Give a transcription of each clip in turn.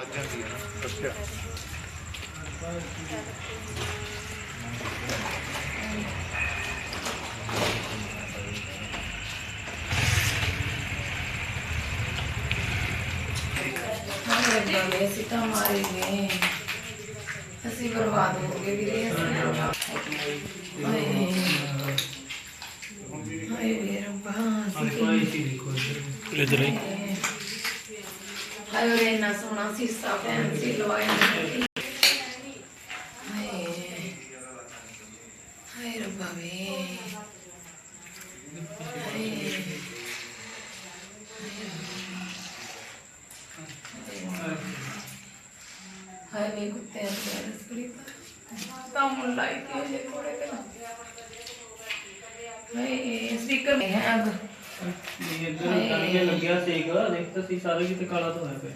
ਵੱਜ ਜਾਂਦੀ ਹੈ ਨਾ ਅੱਛਾ ਗਏ ਅਸੀਂ ਤਾਂ ਮਾਰੇ ਗਏ ਅਸੀਂ ਬਰਬਾਦ ਹੋ ਗਏ ਵੀਰੇ ਅਸੀਂ ਹਾਏ ਹਾਏ ਵੀਰੇ ਰੱਬਾ ਅਸੀਂ ਇਧਰ ਹੀ ਹਾਏ ਵੀਰੇ ਨਾ ਸੀਸਾ ਫੈਂਸੀ ਲਵਾਇਆ ਹਾਏ ਹਾਏ ਰੱਬਾ ਵੇ ਹਾਏ ਵੇ ਕੁੱਤੇ ਅੰਦਰ ਸਪਰੀ ਤਾਂ ਮੁੰ ਲਾਈ ਕੋੜੇ ਤੇ ਹਾਏ ਸਪੀਕਰ में है ਇੱਧਰ ਟੰਗੇ ਲੱਗਿਆ ਸੀਗਾ ਦੇਖ ਤਾਂ ਸੀ ਸਾਰੇ ਕਿਤੇ ਕਾਲਾ ਤੋਂ ਹੋਇਆ ਪਿਆ।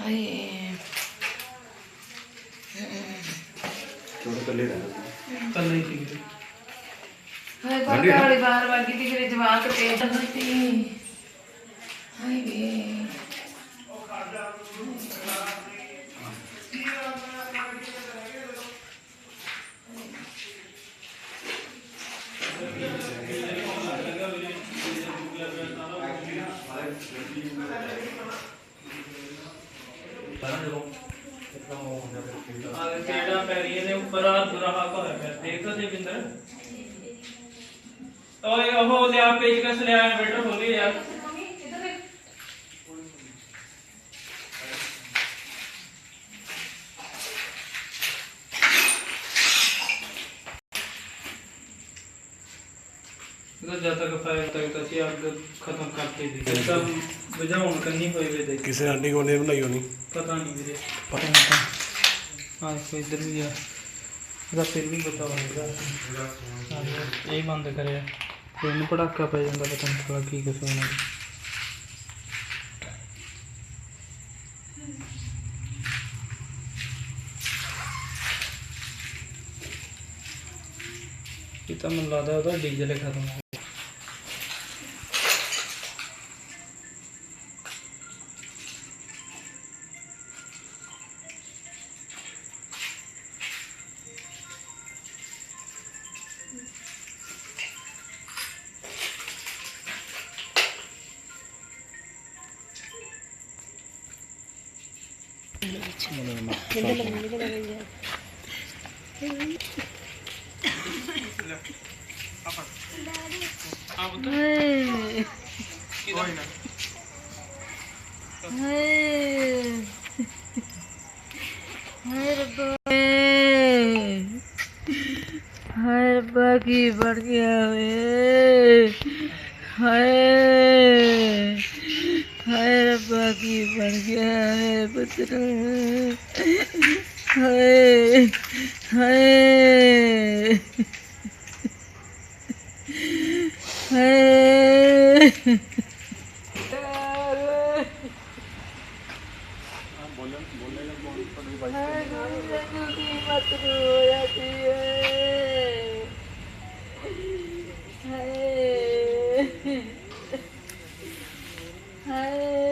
ਹਾਏ। ਕੱਲੇ ਹੀ ਸੀਗੇ। ਹਾਏ ਕਾਕਾ ਵਾਲੀ ਬਾਹਰ ਵਾਗੀ ਦੀ ਕਿਰੇ ਜਵਾਕ ਤੇ ਦੰਦੀ ਹਾਏ ਵੇ ਆ ਜਿਹੜਾ ਆ ਬੁਰਾ ਹਾਲ ਹੋਇਆ ਪਿਆ ਦੇਖ ਤਾਂ ਜਵਿੰਦਰ ਓਏ ਉਹ ਲਿਆ ਪੇਜ ਕਸ ਲਿਆ ਬੇਟਾ ਹੋਲੀ ਯਾਰ ਇਹਦਾ ਜਦ ਤੱਕ ਫਾਇਰ ਤੱਕ ਤਾਂ ਅਸੀਂ ਅੱਗ ਖਤਮ ਕਰਕੇ ਦੀ ਤਾਂ ਬੁਝਾਉਣ ਕੰਨੀ ਹੋਏ ਵੇ ਦੇਖ ਕਿਸੇ ਆਂਟੀ ਕੋਲ ਨੇ ਬਣਾਈ ਹੋਣੀ। ਪਤਾ ਨਹੀਂ ਵੀਰੇ। ਪਤਾ। ਨਹੀਂ ਤਾਂ ਹਾਂ ਇਸ ਇੱਧਰ ਵੀ ਆ। ਇਹਦਾ ਫਿਰ ਵੀ ਪਤਾ ਹੋਵੇਗਾ ਇਹ ਬੰਦ ਕਰਿਆ। ਫਿਰ ਇਹਨੂੰ ਪੜਾਕਾ ਪੈ ਜਾਂਦਾ ਪਤਾ ਨਹੀਂ ਸਾਲਾ ਕੀ ਕੁਛ ਹੋਣਾ ਇਹ ਤਾਂ ਮੈਨੂੰ ਲੱਗਦਾ ਉਹਦਾ ਡੀਜ਼ਲ ਹੀ ਖਤਮ ਹੋ ਹਾਏ ਰੱਬਾ ਹਾਏ ਰੱਬਾ ਕੀ ਬਣ ਗਿਆ ਵੇ। ਹਾਏ ਰੱਬਾ ਕੀ ਬਣ ਗਿਆ ਹੈ ਪੁੱਤਰ ਹਾਏ ਹਾਏ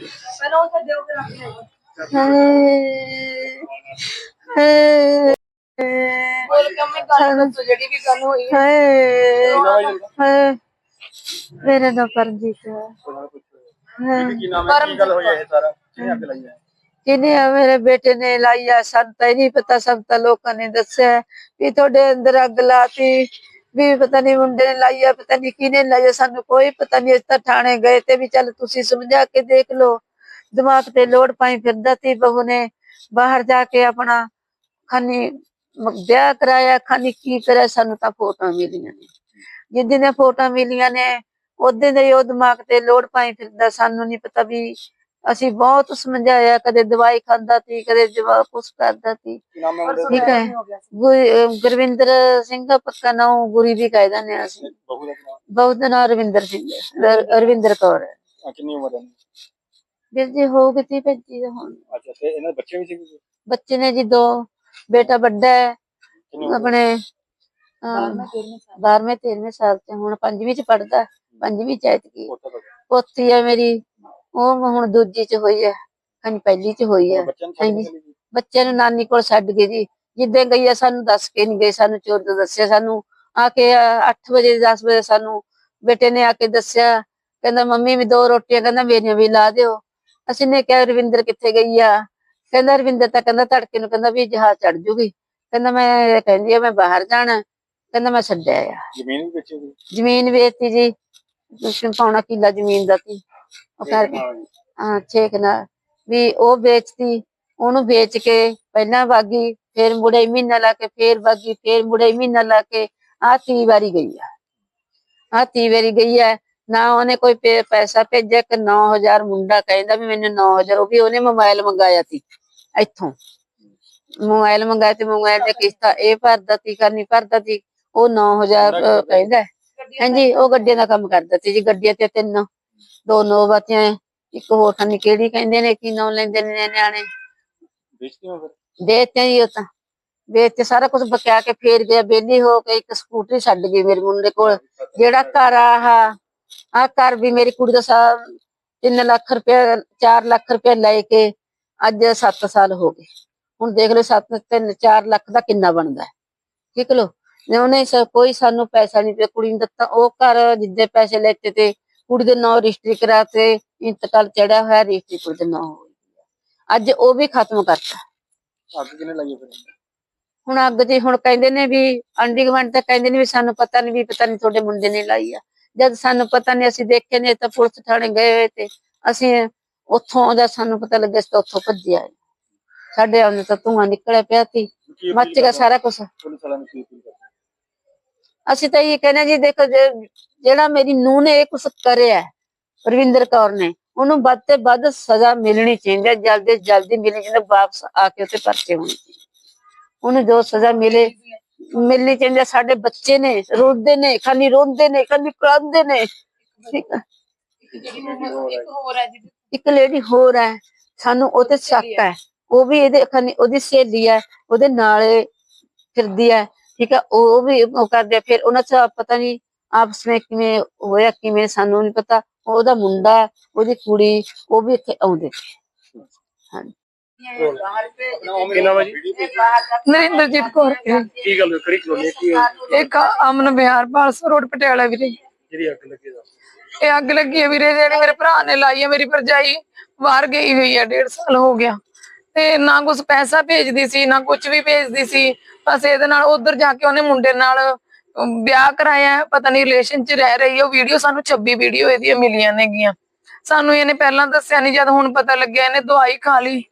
ਹੈ ਹਾਏ ਹਾਏ ਬੋਲ ਕੰਮੇ ਗੱਲ ਜਿਹੜੀ ਵੀ ਗੱਲ ਹੋਈ ਹਾਏ ਹਾਏ ਮੇਰਾ ਨਾਮ ਪਰਮਜੀਤ ਹੈ। ਹਾਂ ਕੀ ਨਾਮ ਹੈ? ਕੀ ਗੱਲ ਹੋਈ ਹੈ ਇਹ ਸਾਰਾ? ਕਿਹਨੇ ਅੱਗ ਲਾਈ ਹੈ? ਕਿਨੇ ਆ ਮੇਰੇ ਬੇਟੇ ਨੇ ਲਾਈ ਆ? ਸਾਨੂੰ ਤਾਂ ਇਹ ਨਹੀਂ ਪਤਾ ਸਭ ਤਾਂ ਲੋਕਾਂ ਨੇ ਦੱਸਿਆ ਵੀ ਤੁਹਾਡੇ ਅੰਦਰ ਅੱਗ ਲਾਤੀ। ਵੀ ਪਤਾ ਨਹੀਂ ਮੁੰਡੇ ਨੇ ਲਾਈ ਆ, ਪਤਾ ਨਹੀਂ ਕਿਹਨੇ ਲਾਈ ਆ, ਸਾਨੂੰ ਕੋਈ ਪਤਾ ਨਹੀਂ ਅਸੀਂ ਤਾਂ ਥਾਣੇ ਗਏ ਤੇ ਵੀ ਚੱਲ ਤੁਸੀਂ ਸਮਝਾ ਕੇ ਦੇਖ ਲਓ। ਦਿਮਾਗ ਤੇ ਲੋੜ ਪਾਈ ਫਿਰਦਾ ਸੀ ਬਹੂ ਨੇ, ਬਾਹਰ ਜਾ ਕੇ ਆਪਣਾ ਖਾਨੀ ਵਿਆਹ ਕਰਾਇਆ, ਖਾਨੀ ਕੀ ਕਰਿਆ, ਸਾਨੂੰ ਤਾਂ ਫੋਟੋਆਂ ਮਿਲੀਆਂ ਨੇ। ਜਿੱਦੀ ਨੇ ਫੋਟੋਆਂ ਮਿਲੀਆਂ ਨੇ, ਉਹਦੇ ਦੇ ਉਹ ਦਿਮਾਗ ਤੇ ਲੋੜ ਪਾਈ ਫਿਰਦਾ, ਸਾਨੂੰ ਨਹੀਂ ਪਤਾ ਵੀ ਅਸੀਂ ਬਹੁਤ ਸਮਝਾਇਆ ਕਦੇ ਦਵਾਈ ਖਾਂਦਾ ਸੀ ਕਦੇ ਜਵਾਬ ਕੁਛ ਕਰਦਾ ਸੀ। ਠੀਕ ਹੈ। ਗੁਰਵਿੰਦਰ ਸਿੰਘ ਦਾ ਪੱਕਾ ਨਾਮ ਗੁਰੀ ਵੀ ਕਹਿ ਦਿੰਦੇ ਅਸੀਂ। ਬਹੁਤ ਦਾ ਨਾਮ? ਰਵਿੰਦਰ ਸਿੰਘ ਰਵਿੰਦਰ ਕੌਰ ਹੈ। ਕਿੰਨੀ ਉਮਰ ਹੈ? ਵੀਰ ਜੀ ਹੋ ਗਈ ਤੀ ਭੱਜੀ ਹੁਣ। ਅੱਛਾ ਤੇ ਇਹਨਾਂ ਦੇ ਬੱਚੇ ਵੀ ਸੀ ਬੱਚੇ ਨੇ ਜੀ ਦੋ ਬੇਟਾ ਵੱਡਾ ਹੈ ਆਪਣੇ 12ਵੇਂ 13ਵੇਂ ਸਾਲ। ਚ ਹੁਣ ਪੰਜਵੀਂ ਚ ਪੜਦਾ ਪੰਜਵੀਂ ਚ ਐਤਕੀ। ਪੋਤੀ ਹੈ ਮੇਰੀ। ਉਹ ਹੁਣ ਦੂਜੀ ਚ ਹੋਈ ਹੈ ਹਾਂਜੀ ਪਹਿਲੀ ਚ ਹੋਈ ਹੈ ਹਾਂਜੀ। ਬੱਚੇ ਨੂੰ ਨਾਨੀ ਕੋਲ ਛੱਡ ਗਏ ਜੀ ਜਿੱਦਾਂ ਗਈ ਆ ਸਾਨੂੰ ਦੱਸ ਕੇ ਨਹੀਂ ਗਏ ਸਾਨੂੰ ਚੋਰ ਤੋਂ ਦੱਸਿਆ ਸਾਨੂੰ। ਆ ਕੇ 8 ਵਜੇ 10 ਵਜੇ ਸਾਨੂੰ ਬੇਟੇ ਨੇ ਆ ਕੇ ਦੱਸਿਆ ਕਹਿੰਦਾ ਮੰਮੀ ਵੀ ਦੋ ਰੋਟੀਆਂ ਕਹਿੰਦਾ ਮੇਰੀਆਂ ਵੀ ਲਾ ਦਿਓ। ਅਸੀਂ ਨੇ ਕਿਹਾ ਰਵਿੰਦਰ ਕਿੱਥੇ ਗਈ ਆ? ਕਹਿੰਦਾ ਰਵਿੰਦਰ ਤਾਂ ਕਹਿੰਦਾ ਤੜਕੇ ਨੂੰ ਕਹਿੰਦਾ ਵੀ ਜਹਾਜ਼ ਚੜ ਜੂਗੀ। ਕਹਿੰਦਾ ਮੈਂ ਕਹਿੰਦੀ ਆ ਮੈਂ ਬਾਹਰ ਜਾਣਾ। ਕਹਿੰਦਾ ਮੈਂ ਛੱਡਿਆ ਆ। ਜ਼ਮੀਨ ਵੇਚੀ ਜ਼ਮੀਨ ਵੇਚਤੀ ਜੀ ਤੁਸੀਂ ਪੌਣਾ ਕਿੱਲਾ ਜ਼ਮੀਨ ਦਾ ਸੀ। ਉਹ ਕਰਕੇ। ਹਾਂ। ਛੇਕ ਨਾਲ। ਵੀ ਉਹ ਵੇਚਤੀ ਉਹਨੂੰ ਵੇਚ ਕੇ ਪਹਿਲਾਂ ਵਾਗੀ ਫੇਰ ਮੁੜੇ ਮਹੀਨਾ ਲਾ ਕੇ ਫੇਰ ਵਾਗੀ ਫੇਰ ਮੁੜੇ ਮਹੀਨਾ ਲਾ ਕੇ ਆ ਤੀ ਵਾਰੀ ਗਈ ਆ। ਆ ਤੀ ਵਾਰੀ ਗਈ ਹੈ ਨਾ ਉਹਨੇ ਕੋਈ ਪੈਸਾ ਭੇਜਿਆ ਕਿ 9000 ਮੁੰਡਾ ਕਹਿੰਦਾ ਵੀ ਮੈਨੂੰ 9000 ਉਹ ਵੀ ਉਹਨੇ ਮੋਬਾਈਲ ਮੰਗਾਇਆ ਸੀ ਇੱਥੋਂ। ਮੋਬਾਈਲ ਮੰਗਾਇਆ ਤੇ ਮੋਬਾਈਲ ਤੇ ਕਿਸ਼ਤਾ ਇਹ ਭਰਦਾ ਸੀ ਕਰਨੀ ਭਰਦਾ ਸੀ ਉਹ 9000 ਅਹ, ਕਹਿੰਦਾ। ਹਾਂਜੀ ਉਹ ਗੱਡੀਆਂ ਦਾ ਕੰਮ ਕਰਦਾ ਸੀ ਜੀ ਗੱਡੀਆਂ ਤੇ ਤਿੰਨ ਦੋ ਨੋਬਤੀਆਂ ਇੱਕ ਹੋਰ ਖਾਨੀ ਕਿਹੜੀ ਕਹਿੰਦੇ ਨੇ ਕੀ ਨਾਮ ਲੈਂਦੇ ਨੇ ਨਿਆਣੇ? ਵੇਚਦੀ ਹੋ ਫਿਰ? ਵੇਚਤੇ ਜੀ ਉਹ ਤਾਂ ਵੇਚ ਕੇ ਸਾਰਾ ਕੁਝ ਬਕਿਆ ਕੇ ਫੇਰ ਗਿਆ ਬੇਲੀ ਹੋ ਕੇ ਇੱਕ ਸਕੂਟਰੀ ਛੱਡ ਗਈ ਮੇਰੇ ਮੁੰਡੇ ਕੋਲ ਜਿਹੜਾ ਘਰ ਆਹ ਆ ਘਰ ਵੀ ਮੇਰੀ ਕੁੜੀ ਦਾ ਸਾ 3 ਲੱਖ ਰੁਪਏ 4 ਲੱਖ ਰੁਪਏ ਲੈ ਕੇ ਅੱਜ 7 ਸਾਲ ਹੋ ਗਏ। ਹੁਣ ਦੇਖ ਲਓ 7 3 4 ਲੱਖ ਦਾ ਕਿੰਨਾ ਬਣਦਾ ਹੈ। ਠੀਕ ਲੋ ਉਹਨੇ ਕੋਈ ਸਾਨੂੰ ਪੈਸਾ ਨਹੀਂ ਦਿੱਤਾ ਕੁੜੀ ਨੂੰ ਦਿੱਤਾ ਉਹ ਘਰ ਜਿੱਦੇ ਪੈਸੇ ਲੈਤੇ ਤੇ ਕੁੜੀ ਦੇ ਨਾਂ ਰਜਿਸਟਰੀ ਕਰਾ ਤੇ ਇੰਤਕਾਲ ਚੜਿਆ ਹੋਇਆ ਰਜਿਸਟਰੀ ਕੁੜੀ ਦੇ ਨਾਂ ਹੋਈ ਅੱਜ ਉਹ ਵੀ ਖਤਮ ਕਰਤਾ। ਅੱਗ ਕਿਨੇ ਲਾਈ ਹੈ ਫਿਰ? ਹੁਣ ਅੱਗ ਜੀ ਹੁਣ ਕਹਿੰਦੇ ਨੇ ਵੀ ਆਂਢੀ ਗੁਆਂਢ ਤਾਂ ਕਹਿੰਦੇ ਨੇ ਵੀ ਸਾਨੂੰ ਪਤਾ ਨਹੀਂ ਵੀ ਪਤਾ ਨਹੀਂ ਤੁਹਾਡੇ ਮੁੰਡੇ ਨੇ ਲਾਈ ਆ। ਜਦ ਸਾਨੂੰ ਪਤਾ ਨਹੀਂ ਅਸੀਂ ਦੇਖੇ ਨੇ ਤਾਂ ਪੁਲਿਸ ਥਾਣੇ ਗਏ ਹੋਏ ਤੇ ਅਸੀਂ ਉੱਥੋਂ ਦਾ ਸਾਨੂੰ ਪਤਾ ਲੱਗਿਆ ਸੀ ਤਾਂ ਉੱਥੋਂ ਭੱਜੇ ਆਏ। ਸਾਡੇ ਆਉਂਦੇ ਤਾਂ ਧੂੰਆਂ ਨਿਕਲਿਆ ਪਿਆ ਸੀ ਮੱਚ ਗਿਆ ਸਾਰਾ ਕੁਝ ਪੁਲਿਸ ਵਾਲਿਆਂ ਨੂੰ ਕੀ ਅਸੀਂ ਤਾਂ ਇਹ ਕਹਿੰਦੇ ਜੀ ਦੇਖੋ ਜੇ- ਜਿਹੜਾ ਮੇਰੀ ਨੂੰਹ ਨੇ ਇਹ ਕੁਛ ਕਰਿਆ ਹੈ, ਰਵਿੰਦਰ ਕੌਰ ਨੇ ਉਹਨੂੰ ਵੱਧ ਤੇ ਵੱਧ ਸਜ਼ਾ ਮਿਲਣੀ ਚਾਹੀਦੀ ਹੈ ਜਲਦੀ ਜਲਦੀ ਮਿਲਣੀ ਚਾਹੀਦੀ ਵਾਪਸ ਆ ਕੇ ਉੱਤੇ ਪਰਚੇ ਹੋਣੇ ਉਹਨੂੰ ਜੋ ਸਜ਼ਾ ਮਿਲੇ ਮਿਲਣੀ ਚਾਹੀਦੀ ਸਾਡੇ ਬੱਚੇ ਨੇ ਰੋਂਦੇ ਨੇ ਖਾਲੀ ਰੋਂਦੇ ਨੇ ਖਾਲੀ ਕਰਾਉਂਦੇ ਨੇ। ਠੀਕ ਹੈ ਇੱਕ ਲੇਡੀ ਹੋਰ ਹੈ ਸਾਨੂੰ ਉਹਤੇ ਸ਼ੱਕ ਹੈ ਉਹ ਵੀ ਇਹਦੇ ਖਾਨੀ ਉਹਦੀ ਸਹੇਲੀ ਹੈ ਉਹਦੇ ਨਾਲੇ ਫਿਰਦੀ ਹੈ। ਠੀਕ ਹੈ ਉਹ ਵੀ ਉਹ ਕਰਦੇ ਆ। ਫਿਰ ਉਹਨਾਂ ਚ ਪਤਾ ਨਹੀਂ ਆਪਸ ਵਿੱਚ ਕਿਵੇਂ ਹੋਇਆ ਕਿਵੇਂ ਸਾਨੂੰ ਨਹੀਂ ਪਤਾ ਉਹਦਾ ਮੁੰਡਾ ਉਹਦੀ ਕੁੜੀ ਉਹ ਵੀ ਇੱਥੇ ਆਉਂਦੇ ਸੀ ਹਾਂਜੀ ਨਰਿੰਦਰਜੀਤ ਕੌਰ ਕੇ ਗੱਲ ਹੋਈ ਕਲੋਨੀ? ਕੀ ਹੈ? ਇੱਕ ਅਮਨ ਵਿਹਾਰ ਪਾਲਸਾ ਰੋਡ ਪਟਿਆਲਾ ਵੀਰੇ ਜਿਹੜੀ ਅੱਗ ਲੱਗੀ ਦਾ ਇਹ ਅੱਗ ਲੱਗੀ ਹੈ ਵੀਰੇ ਜਿਹੜੀ ਮੇਰੇ ਭਰਾ ਨੇ ਲਾਈ ਹੈ ਮੇਰੀ ਭਰਜਾਈ ਬਾਹਰ ਗਈ ਹੋਈ ਹੈ ਡੇਢ ਸਾਲ ਹੋ ਗਿਆ ਤੇ ਨਾ ਕੁਝ ਪੈਸਾ ਭੇਜਦੀ ਸੀ, ਨਾ ਕੁਝ ਵੀ ਭੇਜਦੀ ਸੀ। ਬਸ ਇਹਦੇ ਨਾਲ ਉਧਰ ਜਾ ਕੇ ਉਹਨੇ ਮੁੰਡੇ ਨਾਲ ਵਿਆਹ ਕਰਾਇਆ। ਪਤਾ ਨਹੀਂ ਰਿਲੇਸ਼ਨ 'ਚ ਰਹਿ ਰਹੀ ਹੈ ਉਹ ਵੀਡੀਓ ਸਾਨੂੰ 26 ਵੀਡੀਓ ਇਹਦੀਆਂ ਮਿਲੀਆਂ ਨੇਗੀਆਂ। ਸਾਨੂੰ ਇਹਨੇ ਪਹਿਲਾਂ ਦੱਸਿਆ ਨਹੀਂ ਜਦ ਹੁਣ ਪਤਾ ਲੱਗਿਆ ਇਹਨੇ ਦਵਾਈ ਖਾ ਲਈ।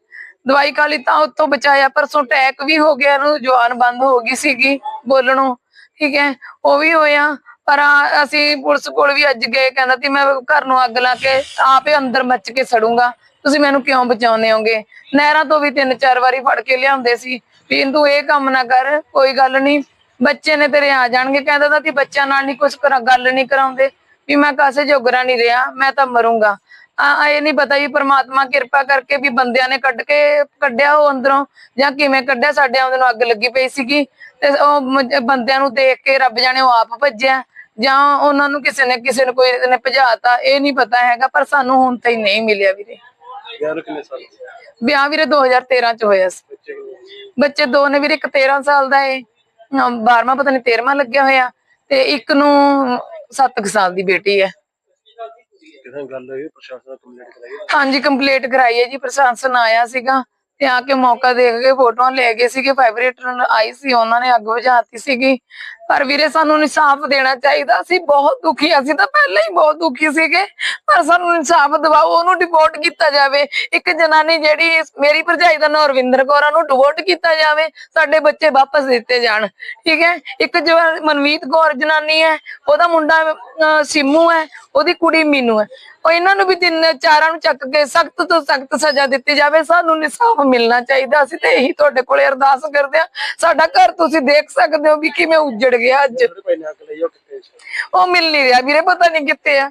ਦਵਾਈ ਖਾ ਲਈ ਤਾਂ ਉੱਥੋਂ ਬਚਾਇਆ। ਪਰਸੋਂ ਟੈਕ ਵੀ ਹੋ ਗਿਆ ਇਹਨੂੰ, ਜਵਾਨ ਬੰਦ ਹੋ ਗਈ ਸੀਗੀ ਬੋਲਣੋਂ। ਠੀਕ ਹੈ, ਉਹ ਵੀ ਹੋਇਆ। ਪਰ ਅਸੀਂ ਪੁਲਿਸ ਕੋਲ ਵੀ ਅੱਜ ਗਏ। ਕਹਿੰਦਾ ਸੀ, ਮੈਂ ਘਰ ਨੂੰ ਅੱਗ ਲਾ ਕੇ ਆਪੇ ਅੰਦਰ ਮੱਚ ਕੇ ਸੜੂੰਗਾ। ਤੁਸੀਂ ਮੈਨੂੰ ਕਿਉਂ ਬਚਾਉਂਦੇ ਹੋਗੇ? ਨਹਿਰਾਂ ਤੋਂ ਵੀ ਤਿੰਨ ਚਾਰ ਵਾਰੀ ਫੜ ਕੇ ਲਿਆਉਂਦੇ ਸੀ। ਵੀ ਤੂੰ ਇਹ ਕੰਮ ਨਾ ਕਰ, ਕੋਈ ਗੱਲ ਨਹੀਂ। ਬੱਚੇ ਨੇ ਤੇਰੇ ਆ ਜਾਣਗੇ, ਕਹਿੰਦਾ ਤਾਂ ਕਿ ਬੱਚਿਆਂ ਨਾਲ ਨਹੀਂ ਕੁਝ ਗੱਲ ਨਹੀਂ ਕਰਾਉਂਦੇ। ਵੀ ਮੈਂ ਕਾਸੇ ਜੋਗਰਾ ਨਹੀਂ ਰਿਹਾ, ਮੈਂ ਤਾਂ ਮਰੂੰਗਾ। ਆ ਇਹ ਨਹੀਂ ਪਤਾ ਵੀ ਪ੍ਰਮਾਤਮਾ ਕਿਰਪਾ ਕਰਕੇ ਵੀ ਬੰਦਿਆਂ ਨੇ ਕੱਢ ਕੇ ਕੱਢਿਆ ਉਹ ਅੰਦਰੋਂ, ਜਾਂ ਕਿਵੇਂ ਕੱਢਿਆ, ਸਾਡੇ ਆਉਂਦੇ ਨੂੰ ਅੱਗ ਲੱਗੀ ਪਈ ਸੀਗੀ। ਤੇ ਉਹ ਬੰਦਿਆਂ ਨੂੰ ਦੇਖ ਕੇ ਰੱਬ ਜਾਣੇ ਉਹ ਆਪ ਭੱਜਿਆ। ਜਾਂ ਉਹਨਾਂ ਨੂੰ ਕਿਸੇ ਨੇ, ਕਿਸੇ ਨੂੰ ਕੋਈ ਨੇ ਭਜਾਤਾ ਇਹ ਨਹੀਂ ਪਤਾ ਹੈਗਾ, ਪਰ ਸਾਨੂੰ ਹੁਣ ਤਾਈ ਨਹੀਂ ਮਿਲਿਆ ਵੀਰੇ। ਕਿੰਨੇ ਸਾਲ? ਵਿਆਹ ਵੀਰੇ 2013 ਚ ਹੋਇਆ ਸੀ। ਬੱਚੇ ਕਿੰਨੇ? ਬੱਚੇ ਦੋ ਨੇ ਵੀਰੇ ਇੱਕ 13 ਸਾਲ ਦਾ ਏ। 12ਵਾਂ ਪਤਾ ਨਹੀਂ 13ਵਾਂ ਲੱਗਿਆ ਹੋਇਆ ਤੇ ਇੱਕ ਨੂੰ 7 ਸਾਲ ਦੀ ਬੇਟੀ ਹੈ। ਕਿਸੇ ਨਾਲ ਗੱਲ ਹੋਈ? ਪ੍ਰਸ਼ਾਸਨ ਦਾ ਕੰਪਲੇਂਟ ਕਰਾਈ? ਹਾਂਜੀ ਕੰਪਲੀਟ ਕਰਾਈ ਹੈ ਜੀ। ਪ੍ਰਸ਼ਾਸਨ ਆਇਆ ਸੀਗਾ। ਤੇ ਆ ਕੇ ਮੌਕਾ ਦੇਖ ਕੇ ਫੋਟੋਆਂ ਲੈ ਗਏ ਸੀਗੇ ਵਾਈਬ੍ਰੇਟਰ ਆਈ ਸੀ ਉਹਨਾਂ ਨੇ ਅੱਗ ਬੁਝਾਤੀ ਸੀਗੀ। ਪਰ ਵੀਰੇ ਸਾਨੂੰ ਇਨਸਾਫ ਦੇਣਾ ਚਾਹੀਦਾ ਅਸੀਂ ਬਹੁਤ ਦੁਖੀ ਅਸੀਂ ਤਾਂ ਪਹਿਲਾਂ ਹੀ ਬਹੁਤ ਦੁਖੀ ਸੀਗੇ। ਪਰ ਸਾਨੂੰ ਇਨਸਾਫ ਦਿਵਾਓ ਉਹਨੂੰ ਡਿਪੋਰਟ ਕੀਤਾ ਜਾਵੇ। ਇੱਕ ਜਨਾਨੀ ਜਿਹੜੀ ਮੇਰੀ ਭਰਜਾਈ ਦਾ ਨਾਮ ਰਵਿੰਦਰ ਕੌਰ ਉਹਨੂੰ ਡਿਪੋਰਟ ਕੀਤਾ ਜਾਵੇ ਸਾਡੇ ਬੱਚੇ ਵਾਪਸ ਦਿੱਤੇ ਜਾਣ। ਠੀਕ ਹੈ? ਇੱਕ ਜੋ ਮਨਮੀਤ ਕੌਰ ਜਨਾਨੀ ਹੈ ਉਹਦਾ ਮੁੰਡਾ ਅਹ, ਸਿੰਮੂ ਹੈ ਉਹਦੀ ਕੁੜੀ ਮੀਨੂ ਹੈ। ਉਹ ਇਹਨਾਂ ਨੂੰ ਵੀ ਤਿੰਨ ਚਾਰਾਂ ਨੂੰ ਚੱਕ ਕੇ ਸਖਤ ਤੋਂ ਸਖਤ ਸਜ਼ਾ ਦਿੱਤੀ ਜਾਵੇ ਸਾਨੂੰ ਇਨਸਾਫ ਮਿਲਣਾ ਚਾਹੀਦਾ। ਅਸੀਂ ਤੇ ਇਹੀ ਤੁਹਾਡੇ ਕੋਲੇ ਅਰਦਾਸ ਕਰਦੇ ਆ ਸਾਡਾ ਘਰ ਤੁਸੀਂ ਦੇਖ ਸਕਦੇ ਹੋ ਵੀ ਕਿਵੇਂ ਉੱਜੜ ਗਿਆ ਅੱਜ। ਉਹ ਮਿਲ ਨਹੀਂ ਰਿਹਾ। ਵੀਰੇ ਪਤਾ ਨਹੀਂ ਕਿੱਥੇ ਆ।